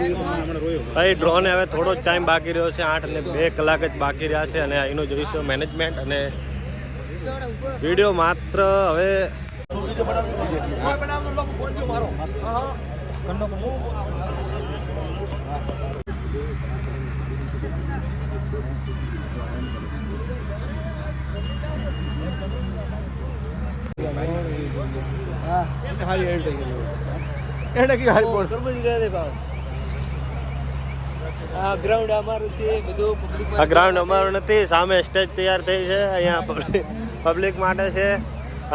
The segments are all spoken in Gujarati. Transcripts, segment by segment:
ભાઈ ડ્રોન હવે થોડો જ ટાઈમ બાકી રહ્યો છે આઠ અને બે કલાક જ બાકી રહ્યા છે અને અહીંનો જોઈશું મેનેજમેન્ટ અને વીડિયો માત્ર હવે ગ્રાઉન્ડ અમારું છે બધું પબ્લિક આ ગ્રાઉન્ડ અમારું નથી સામે સ્ટેજ તૈયાર થઈ છે અહીંયા પબ્લિક પબ્લિક માટે છે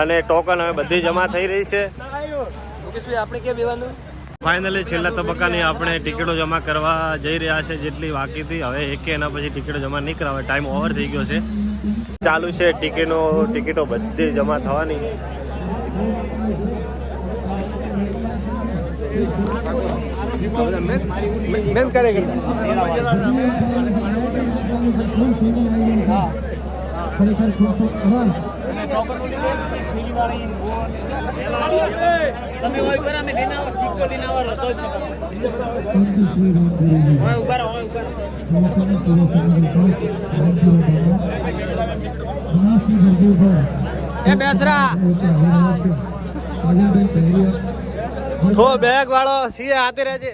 અને ટોકન હવે બધી જમા થઈ રહી છે. મુકેશભાઈ આપણે ક્યાં બેવાનું? ફાઇનલી છેલ્લા તબક્કાની આપણે ટિકિટો જમા કરવા જઈ રહ્યા છે જેટલી બાકી હતી હવે એકે એના પછી ટિકિટો જમા નહીં કરાવે ટાઈમ ઓવર થઈ ગયો છે. ચાલુ છે ટિકિટો ટિકિટો બધી જમા થવાની. મેન કરે તમે હોય પર અમે લઈને આવો સિક્કો લઈને આવો રતો જ હોય એ બેસરા થો બેગ વાળો સીએ હાથે રહેજે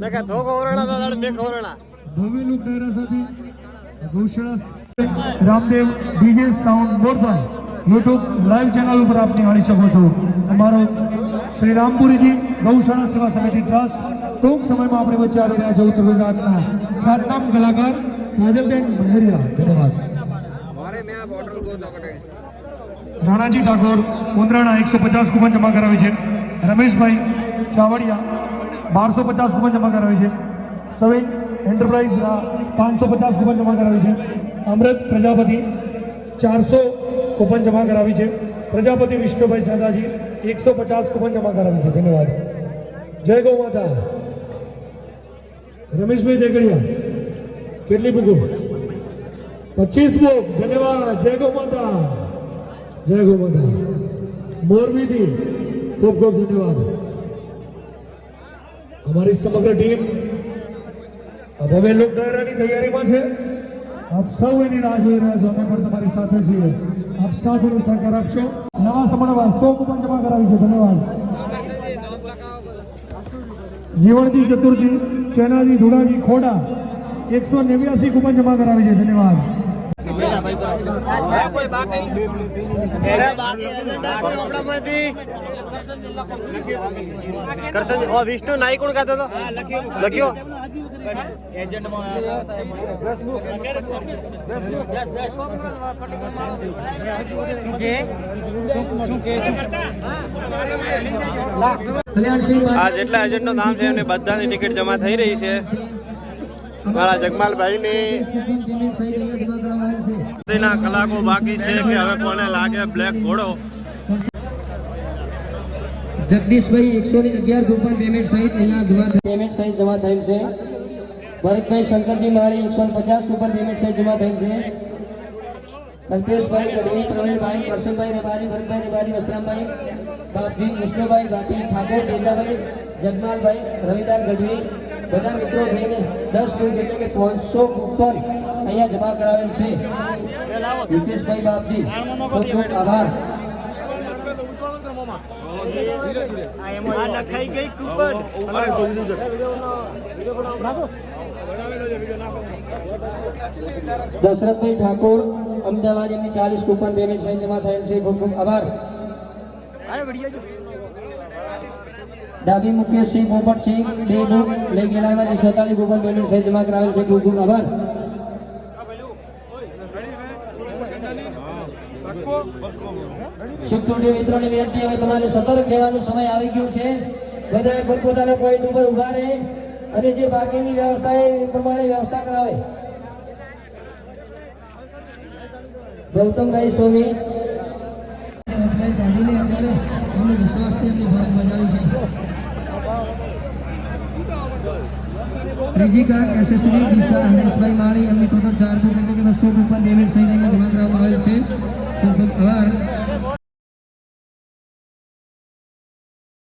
મેં કહા ધોકો ઓરણા દાડ, મેં ઓરણા ભવ્ય લોક ડાયરા સાથે Ramdev, DJ, sound Borbhai YouTube live channel ઉપર આપ નિહાળી શકો છો. અમારો શ્રી રામપુરીજી ગૌશાળા સેવા સમિતિ ટ્રસ્ટ, ટૂંક સમયમાં આપણે વચ્ચે આવી રહ્યા છે ઉત્તર ગુજરાતના ખ્યાતનામ કલાકાર કાજલબેન ભંડેરિયા. ધન્યવાદ. રાણાજી ઠાકોર મુંદ્રાણા એકસો પચાસ કુપન જમા કરાવી છે. રમેશભાઈ ચાવડિયા બારસો પચાસ કુપન જમા કરાવી છે. સવિન એન્ટરપ્રાઇઝ પાંચસો પચાસ કુપન જમા કરાવી છે. અમૃત પ્રજાપતિ ચારસો કુપન જમા કરાવી છે. પ્રજાપતિ વિષ્ણુભાઈ સાદાજી એકસો પચાસ કુપન જમા કરાવી છે. ધન્યવાદ. જય ગૌ માતા. રમેશભાઈ દેગડિયા, કેટલી બુકો પચીસ બુક ધન્યવાદ. જય ગૌ માતા. જય ગૌ માતા. મોરબીથી ખૂબ ખૂબ ધન્યવાદ. અમારી સમગ્ર ટીમ હવે લોક ડાયરાની તૈયારીમાં છે. આપ સૌ એની રાહ જોઈ રહ્યા છો. અમે પણ તમારી સાથે છીએ. આપ સાથેનો સહકાર આપશો નવા સમણવા સો કુપન જમા કરાવી છે ધન્યવાદ. જીવણજી ચતુર્જી, ચેનાજી, ધુડાજી, ખોડા, એકસો નેવ્યાસી કુપન જમા કરાવી છે. ધન્યવાદ. વિષ્ણુ નાઈ કોણ કહેતો હતો લખ્યો આ જેટલા એજન્ટનું નામ છે, એમને બધાની ટિકિટ જમા થઈ રહી છે. મારા જગમાલભાઈની ના કલાકો બાકી છે કે હવે કોને લાગે બ્લેક ઘોડો? જગદીશભાઈ એકસો ને અગિયાર કૂપન પેમેન્ટ સહિત અહીંયા જમા પેમેન્ટ સહિત જમા થયેલ છે. ભરતભાઈ શંકરજી માળી એકસો ને પચાસ કૂપન પેમેન્ટ સહિત જમા થયેલ છે. કલ્પેશભાઈ ગઢવી પ્રવીણભાઈ કરશનભાઈ રબારી ભરતભાઈ રબારી વસરામભાઈ બાપજી વિષ્ણુભાઈ ભાટી ઠાકોર ડેલાભાઈ જગમાલભાઈ રવિદાસ ગઢવી બધા મિત્રો થઈને દસ મિનિટ એટલે કે પાંચસો કૂપન અહીંયા જમા કરાવેલ છે. યુકેશભાઈ બાપજી ખૂબ ખૂબ આભાર લખાઈ ગઈ કુપન દશરથભાઈ ઠાકોર અમદાવાદ એમની ચાલીસ કૂપન પેમેન્ટ સહિત જમા થયેલ છે ખૂબ ખૂબ આભાર ડાબી મુકેશસિંહ પોપટસિંહ બે બુક લઈ ગયેલા એમાંથી છેતાલીસ કૂપન પેમેન્ટ સહિત જમા કરાવેલ છે ખૂબ ખૂબ આભાર શુભ મિત્રોની વિનંતી, હવે તમારે સતર્ક રહેવાનો સમય આવી ગયો છે. બધાએ પોતપોતાના પોઈન્ટ ઉપર ઊભા રહે અને જે બાકીની વ્યવસ્થા એ પ્રમાણે વ્યવસ્થા કરાવે. ગૌતમભાઈ સ્વામી ત્રીજી કાર એસએસસી દિશા હરેશભાઈ